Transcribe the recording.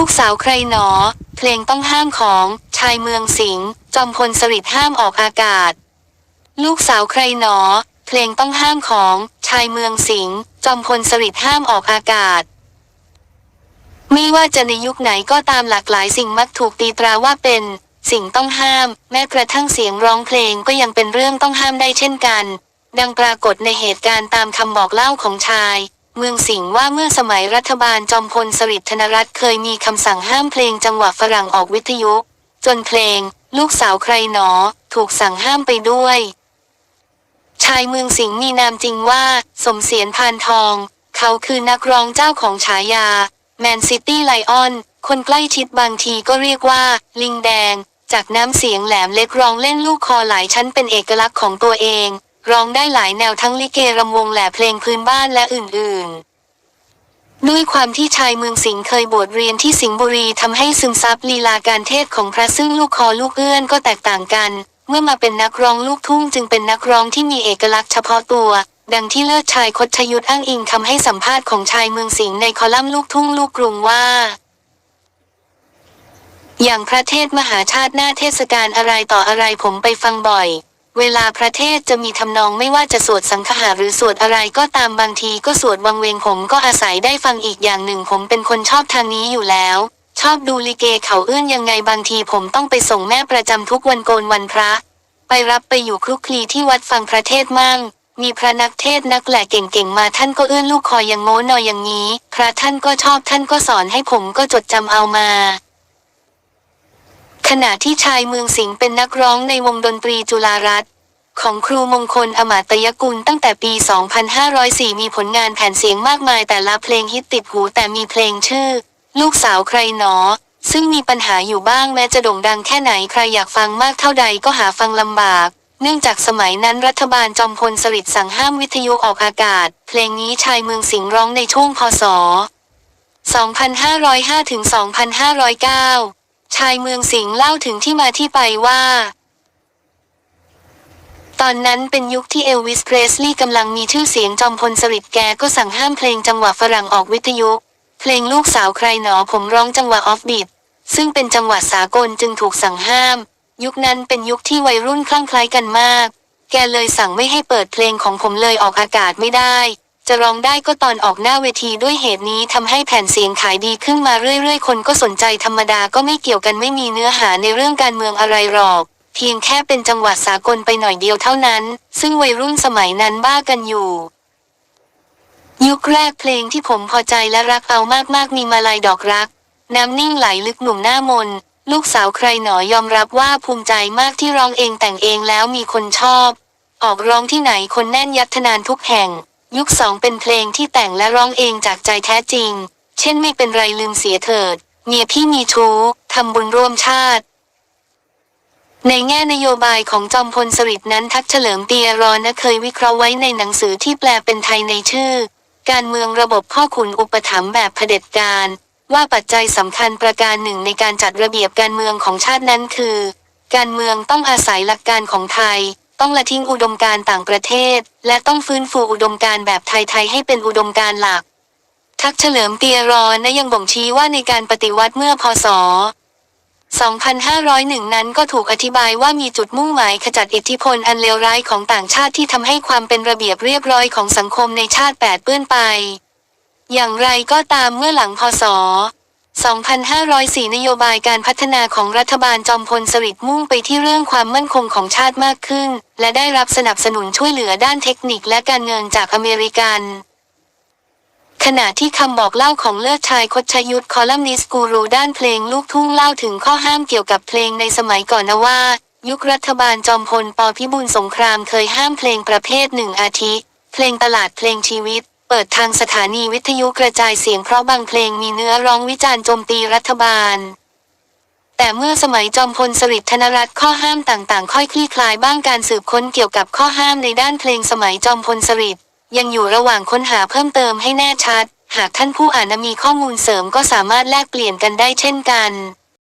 ลูกสาวใครหนอ เพลงต้องห้ามของชายเมืองสิงห์จอมพลสฤษดิ์ห้ามออกอากาศ ลูกสาวใครหนอ เพลงต้องห้ามของชายเมืองสิงห์จอมพลสฤษดิ์ห้ามออกอากาศ ไม่ว่าจะในยุคไหนก็ตามหลากหลายสิ่งมักถูกตีตราว่าเป็น สิ่งต้องห้าม แม้กระทั่งเสียงร้องเพลงก็ยังเป็นเรื่องต้องห้ามได้เช่นกัน ดังปรากฏในเหตุการณ์ตามคำบอกเล่าของชาย เมืองสิงห์ว่าเมื่อสมัยรัฐบาลจอมพลสฤษดิ์ธนรัตน์เคยมีคำสั่งห้ามเพลงจังหวะฝรั่งออกวิทยุ จนเพลง ลูกสาวใครหนอ ถูกสั่งห้ามไปด้วย ชายเมืองสิงห์มีนามจริงว่า สมเสียนพานทอง เขาคือนักร้องเจ้าของฉายาแมนซิตี้ไลออนคนใกล้ชิดบางทีก็เรียกว่า ลิงแดง จากน้ำเสียงแหลมเล็กร้องเล่นลูกคอหลายชั้นเป็นเอกลักษณ์ของตัวเอง ร้องได้หลายแนวทั้งลิเกรำวงแหล่เพลงพื้นบ้านและอื่น ๆ ด้วยความที่ชายเมืองสิงห์เคยบวชเรียนที่สิงห์บุรีทำให้ซึมซับลีลาการเทศของพระซึ่งลูกคอลูกเอื้อนก็แตกต่างกัน เมื่อมาเป็นนักร้องลูกทุ่งจึงเป็นนักร้องที่มีเอกลักษณ์เฉพาะตัว ดังที่เลิศชายคดชยุทธอ้างอิงคำให้สัมภาษณ์ของชายเมืองสิงห์ในคอลัมน์ลูกทุ่งลูกกรุงว่าอย่างพระเทศมหาชาติหน้าเทศกาลอะไรต่ออะไรผมไปฟังบ่อย เวลาพระเทศจะมีทำนองไม่ว่าจะสวดสังฆะหรือสวดอะไรก็ตามบางทีก็สวดวังเวงผมก็อาศัยได้ฟังอีกอย่างหนึ่งผมเป็นคนชอบทางนี้อยู่แล้ว ชอบดูลิเกเขาเอื้อนยังไงบางทีผมต้องไปส่งแม่ประจำทุกวันโกนวันพระ ไปรับไปอยู่คลุกคลีที่วัดฟังพระเทศมั่ง มีพระนักเทศนักแหล่เก่งๆมาท่านก็เอื้อนลูกคออย่างโม้นอยอย่างนี้ พระท่านก็ชอบท่านก็สอนให้ผมก็จดจำเอามา ขณะที่ชายเมืองสิงห์เป็นนักร้องในวงดนตรีจุฬารัตน์ของครูมงคลอมาตยกุลตั้งแต่ปี 2504 มีผลงานแผ่นเสียงมากมายแต่ละเพลงฮิตติดหูแต่มีเพลงชื่อ ลูกสาวใครหนอ ซึ่งมีปัญหาอยู่บ้างแม้จะโด่งดังแค่ไหนใครอยากฟังมากเท่าใดก็หาฟังลำบาก เนื่องจากสมัยนั้นรัฐบาลจอมพลสฤษดิ์สั่งห้ามวิทยุออกอากาศ เพลงนี้ชายเมืองสิงห์ร้องในช่วงพศ 2505 ถึง 2509 ชายเมืองสิงห์เล่าถึงที่มาที่ไปว่า ตอนนั้นเป็นยุคที่เอลวิสเพรสลีย์กำลังมีชื่อเสียงจอมพลสฤษดิ์แกก็สั่งห้ามเพลงจังหวะฝรั่งออกวิทยุ เพลงลูกสาวใครหนอผมร้องจังหวะออฟบีทซึ่งเป็นจังหวะสากลจึงถูกสั่งห้าม ยุคนั้นเป็นยุคที่วัยรุ่นคลั่งไคล้กันมาก แกเลยสั่งไม่ให้เปิดเพลงของผมเลยออกอากาศไม่ได้ จะร้องได้ก็ตอนออกหน้าเวทีด้วยเหตุนี้ทำให้แผ่นเสียงขายดีขึ้นมาเรื่อยๆ คนก็สนใจธรรมดาก็ไม่เกี่ยวกันไม่มีเนื้อหาในเรื่องการเมืองอะไรหรอก เพียงแค่เป็นจังหวะสากลไปหน่อยเดียวเท่านั้น ซึ่งวัยรุ่นสมัยนั้นบ้ากันอยู่ยุคแรกเพลงที่ผมพอใจและรักเอามากๆมีมาลายดอกรัก น้ำนิ่งไหลลึกหนุ่มหน้ามน ลูกสาวใครหนอยอมรับว่าภูมิใจมากที่ร้องเองแต่งเองแล้วมีคนชอบ ออกร้องที่ไหนคนแน่นยัดทนานทุกแห่ง ยุคสองเป็นเพลงที่แต่งและร้องเองจากใจแท้จริง เช่นไม่เป็นไรลืมเสียเถิด เมียพี่มีชู้ทำบุญร่วมชาติ ในแง่นโยบายของจอมพลสฤษดิ์นั้นทักเฉลิมเตียรอนะเคยวิเคราะห์ไว้ในหนังสือที่แปลเป็นไทยในชื่อ การเมืองระบบพ่อขุนอุปถัมภ์แบบเผด็จการว่าปัจจัยสำคัญประการหนึ่งในการจัดระเบียบการเมืองของชาตินั้นคือ การเมืองต้องอาศัยหลักการของไทย ต้องละทิ้งอุดมการต่างประเทศ และต้องฟื้นฟูอุดมการแบบไทยๆให้เป็นอุดมการหลัก ทักเฉลิมเตียรอนะยังบ่งชี้ว่าในการปฏิวัติเมื่อพศ 2501 นั้นก็ถูกอธิบายว่ามีจุดมุ่งหมายขจัดอิทธิพลอันเลวร้ายของต่างชาติที่ทำให้ความเป็นระเบียบเรียบร้อยของสังคมในชาติแปดเปื้อนไป อย่างไรก็ตามเมื่อหลังพศ 2504 นโยบายการพัฒนาของรัฐบาลจอมพลสฤษดิ์มุ่งไปที่เรื่องความมั่นคงของชาติมากขึ้น และได้รับสนับสนุนช่วยเหลือด้านเทคนิคและการเงินจากอเมริกัน ขณะที่คำบอกเล่าของเลิศชายคดชยุทธคอลัมนิสกูรูด้านเพลงลูกทุ่งเล่าถึงข้อห้ามเกี่ยวกับเพลงในสมัยก่อนนะว่า ยุครัฐบาลจอมพลปพิบูลสงครามเคยห้ามเพลงประเภทหนึ่งอาทิ เพลงตลาดเพลงชีวิต เปิดทางสถานีวิทยุกระจายเสียงเพราะบางเพลงมีเนื้อร้องวิจารณ์โจมตีรัฐบาล แต่เมื่อสมัยจอมพลสฤษดิ์ธนรัตน์ข้อห้ามต่างๆ ค่อยคลี่คลายบ้างการสืบค้นเกี่ยวกับข้อห้ามในด้านเพลงสมัยจอมพลสฤษดิ์ยังอยู่ระหว่างค้นหาเพิ่มเติมให้แน่ชัด หากท่านผู้อ่านมีข้อมูลเสริมก็สามารถแลกเปลี่ยนกันได้เช่นกัน